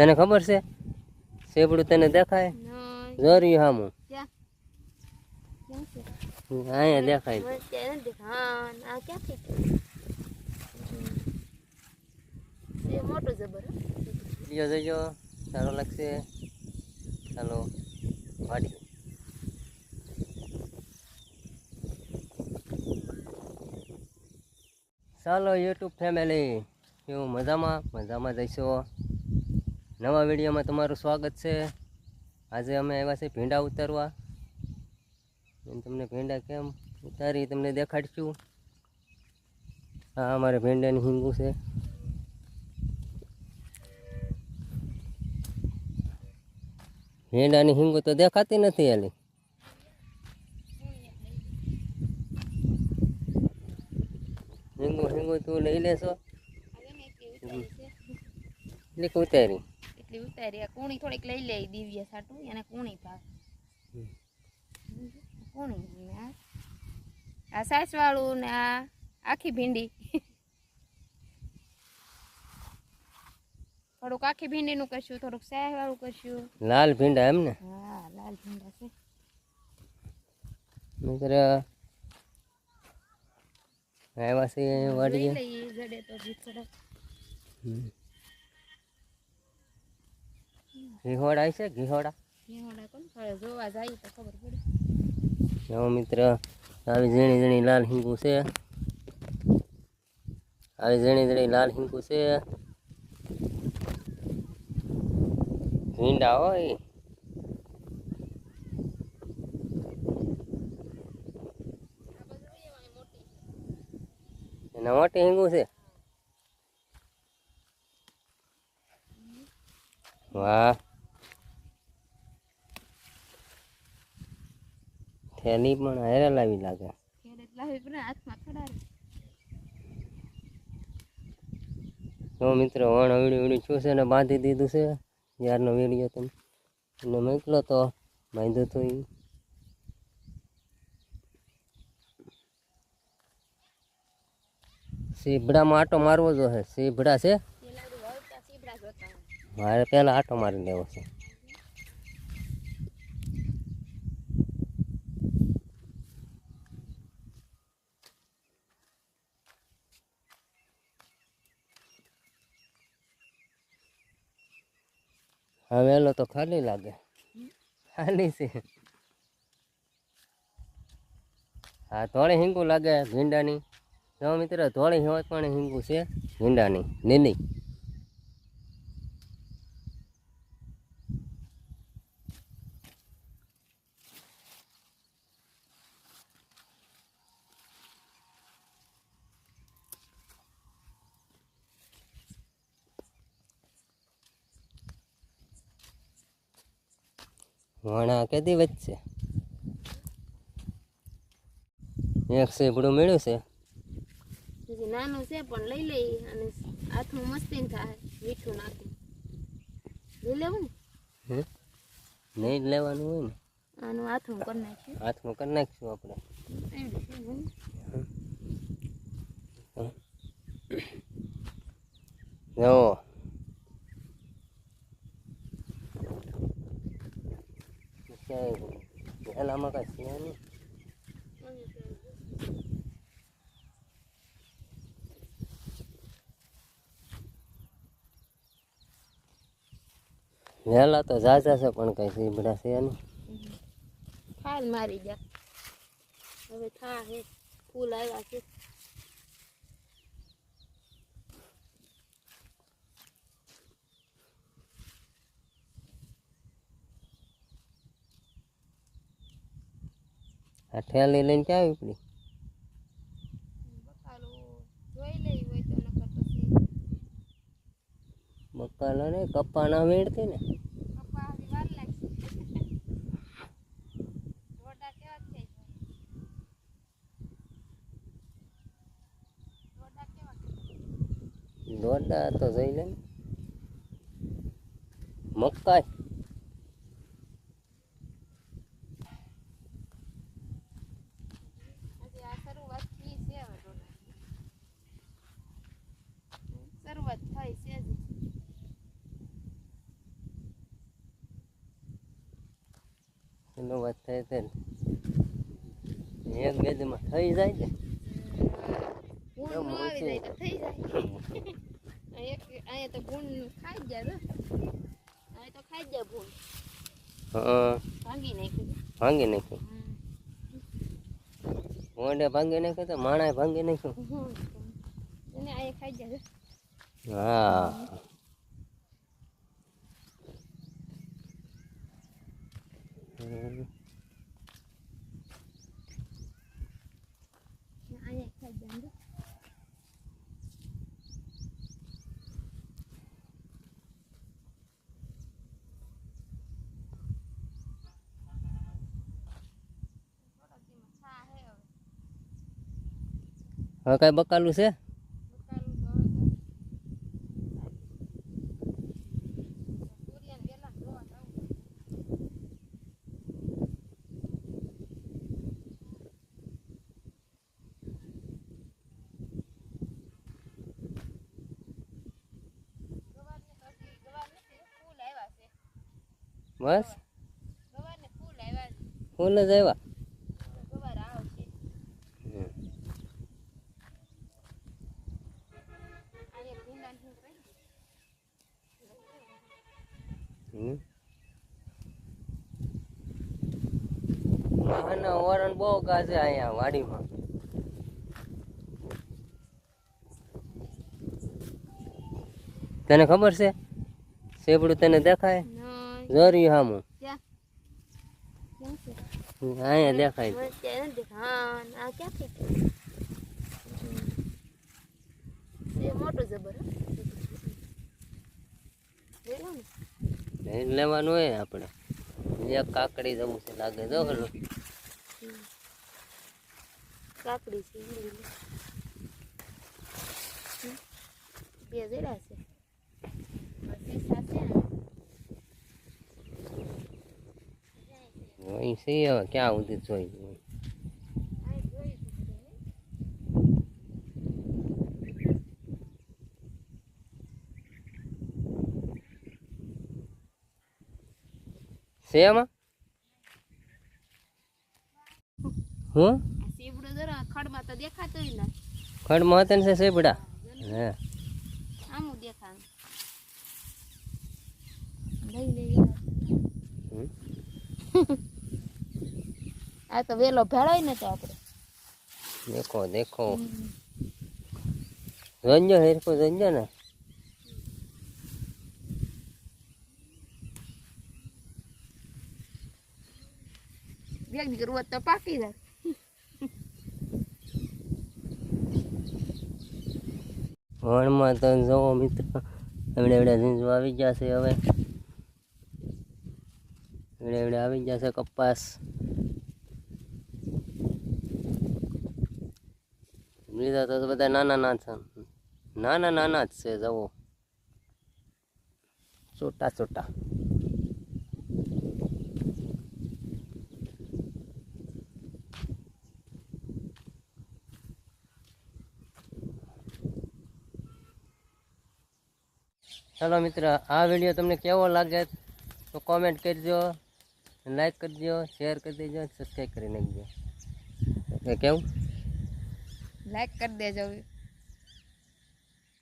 તને ખબર છે? સેબડું તને દેખાય? જોરી હામું. અહીંયા દેખાય. વીડિયો જોજો સારો લાગશે. ચાલો વાડી ચાલો યુટ્યુબ ફેમિલી. કેવું મજામાં? મજામાં જઈશો નવા વિડીયોમાં તમારું સ્વાગત છે. આજે અમે આવ્યા છે ભીંડા ઉતારવા. તમને ભીંડા કેમ ઉતારી તમને દેખાડશું? હા અમારે ભીંડાની હિંગું છે. ભીંડાની હિંગું તો દેખાતી નથી એલી હિંગું હિંગું તું લઈ લેશો. એટલે ઉતારી. એટલે ઉતારી કુણી થોડીક લઈ લે દિવ્ય સાટું એને કુણી ભાવ. કુણી આ આ સાસ વાળું ને આ આખી ભીંડી. થોડુંક આખી ભીંડીનું કરશું થોડુંક સાસ વાળું કરશું લાલ ભીંડા એમ ને? હા લાલ ભીંડા છે. નહીતર આવ્યા છે વાડીએ? લઈ લઈએ જડે તો થોડાક. ઘીહોડા છે ઘીહોડા નિહોડા કોણ? ફળે જોવા જાય તો ખબર પડે. નવો મિત્ર આવી ઝીણી ઝીણી લાલ હિંગુ છે. આવી ઝીણી ઝીણી લાલ હિંગુ છે. ભીંડા હોય. એના મોટી હિંગુ છે. વાહ. થેલી પણ હેરે લાવી લાગે. હાથમાં મિત્રો વણ અવડી અવડી છું છે ને બાંધી દીધું છે યારનો વીડિયો તમે. એને મોકલો તો બાંધ્યો તો એ સીભડામાં આટો મારવો જો છે સીભડા છે પેલા તો વળતા સીબડા જોતા હોય. મારે પહેલાં આટો મારી લેવો છે. હા, વહેલો તો ખાલી લાગે. ખાલી છે. હા, ધોળી હિંગુ લાગે ભીંડાની. જો મિત્ર, ધોળી હોય પણ હિંગુ છે ભીંડાની લીલી વણા કેદી વચ્ચે એક સેપડું મળ્યું છે. હજી નાનું છે પણ લઈ લઈ અને હાથમાં મસ્તી થાય મીઠું નાખી. લઈ લેવું ને? નહીં લેવાનું હોય ને. આનું હાથમાં કરી નાખ્યું હાથમાં કરી નાખીશું આપણે. જો એલામાં કઈ છે નહીં વહેલા તો જાજા છે પણ કઈ સીબડા છે નહીં. ફાલ મારી જા. હવે થા હે ફૂલ આવ્યા છે. આ ઠેલી લઈને ક્યાં આવી બકાલો જોઈ લઈ હોય તો નકર પછી બકાલો ને. કપ્પાના વેડતી ને દોડા તો જોઈ લે મકાઈ હજી આ શરૂઆત થઈ છે હવે રોડા શરૂઆત થઈ છે હજી એનો વાત થાય તે એક બે દીમાં થઈ જાય ને. ભાંગી એમ ન હોય આવી છે. માણા તો નાખ્યું. જાય આ એક- અહીંયા તો ભૂંડ ખાઈ જ જાય જો. અહીંયા તો ખાઈ જ જાય ભૂંડ હા ભાંગી નાખ્યું ભાંગી નાખ્યું હમ. મોઢે ભાંગી નાખ્યું તો માણાએ ભાંગી નાખ્યું હમ. એને અહીંયા ખાઈ જાય જો. હા હમ. અહીંયા ખાઈ જાય જો. હવે કઈ બકાલું છે બસ ફૂલ જ આવ્યા. હમ. બહુ ગાજે અહીંયા વાડીમાં. તને ખબર છે? સેપડું તને દેખાય? જોર્યું હામું અહીંયા દેખાય લેવાનું? હોય આપણે. એક કાકડી જવું છે લાગે જો કાકડી છે બે જરા છે. અહીં છે હવે ક્યાં સુધી જોઈ આ જોઈ તો બધું, હે. છે એમાં હું ખડમાં હતા ને છે સેપડા હે આમું દેખાણ લઈ લઈ હમ. આ તો વેલો ભેળાય ને તો આપણે. દેખો દેખો. રંજો હેરકો રંજો ને દીકરું તો પાકી જાય. વણમાં તો જોવો મિત્ર એવડે એવડે ઝીંઝો આવી છે હવે. એવડે એવડે આવી છે કપાસ. લીધા તો બધા નાના નાના છે નાના નાના જ છે જવો છોટા છોટા ચાલો મિત્ર આ વીડિયો તમને કેવો લાગે તો કોમેન્ટ કરજો લાઈક કરજો શેર કરી દેજો સબસ્ક્રાઈબ કરી નાખજો એટલે કેવું? લાઈક કરી દેજો.